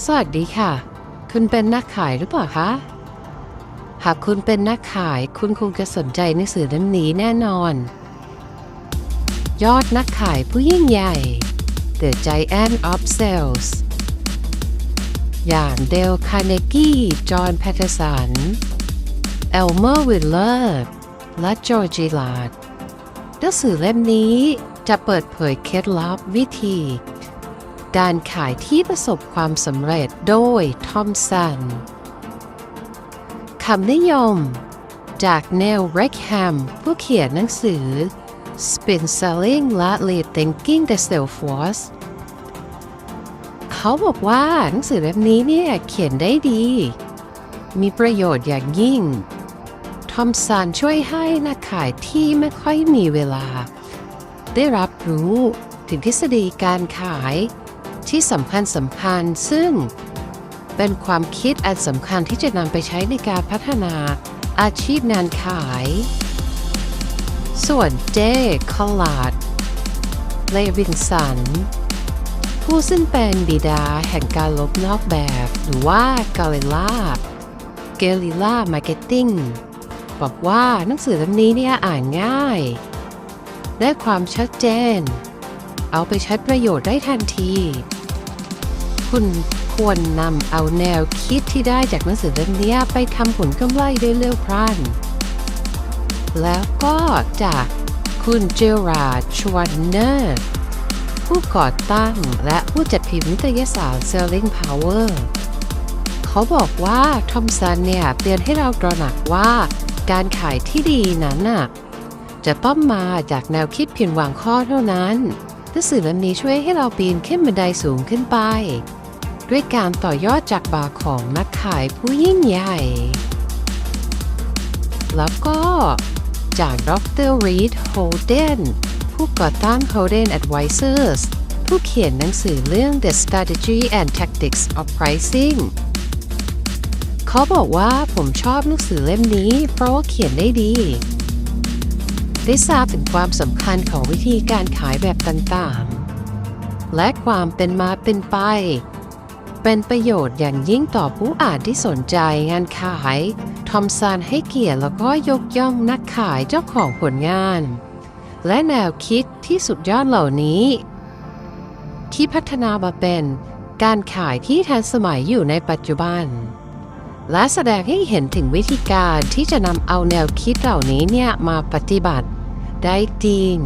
สวัสดีค่ะ คุณเป็นนักขายหรือเปล่าคะ หากคุณเป็นนักขายคุณคงจะสนใจหนังสือเล่มนี้แน่นอน ยอดนักขายผู้ยิ่งใหญ่ The Giant of Sales อย่างเดลคาร์เนกี้ จอห์นแพทเทอร์สัน เอลเมอร์วิลเลอร์และจอร์จิลาดหนังสือเล่มนี้จะเปิดเผยเคล็ดลับวิธี การขายที่ประสบความสำเร็จโดยทอมสันคำนิยม จากเนลเรคแฮมผู้เขียนหนังสือ Spin Selling และ Lead Thinking the Salesforce เขาบอกว่าหนังสือเล่มนี้เนี่ยเขียนได้ดี มีประโยชน์อย่างยิ่ง ทอมสันช่วยให้นักขายที่ไม่ค่อยมีเวลา ได้รับรู้ถึงทฤษฎีการขาย ที่สำคัญสำคัญซึ่งเป็นความคิดอันสำคัญที่จะนำไปใช้ในการพัฒนาอาชีพงานขาย ส่วนเจคอลลาดเลวินสัน ผู้ซึ่งเป็นบิดาแห่งการลบนอกแบบ หรือว่ากาเลล่าเกลิล่ามาร์เก็ตติ้งบอกว่าหนังสือเล่มนี้เนี่ยอ่านง่าย ได้ความชัดเจน เอาไปใช้ประโยชน์ได้ทันที คุณควรนำเอาแนวคิดที่ได้จากหนังสือเล่มนี้ไปทำผลกำไรได้เร็วพลัน แล้วก็จากคุณเจอราดชวันเนอร์ผู้ก่อตั้งและผู้จัดพิมพ์นิตยสาร Selling Power เขาบอกว่าทอมสันเนี่ยเตือนให้เราตระหนักว่าการขายที่ดีนั้นน่ะจะต้องมาจากแนวคิดเพียงวางข้อเท่านั้น หนังสือเล่มนี้ช่วยให้เราปีนขึ้นบันไดสูงขึ้นไป ด้วยการต่อยอดจากบาของนักขายผู้ยิ่งใหญ่ แล้วก็จากดรรีดโฮเดนผู้ก่อตั้ง Holden Advisors ผู้เขียนหนังสือเรื่อง The Strategy and Tactics of Pricing เขาบอกว่าผมชอบหนังสือเล่มนี้เพราะว่าเขียนได้ดี ได้ทราบถึงความสำคัญของวิธีการขายแบบต่างๆ และความเป็นมาเป็นไป เป็นประโยชน์อย่างยิ่งต่อผู้อ่านที่สนใจงานขาย ทอมสันให้เกียรติแล้วก็ยกย่องนักขายเจ้าของผลงาน และแนวคิดที่สุดยอดเหล่านี้ ที่พัฒนามาเป็นการขายที่ทันสมัยอยู่ในปัจจุบัน และแสดงให้เห็นถึงวิธีการที่จะนำเอาแนวคิดเหล่านี้เนี่ยมาปฏิบัติ ได้จริง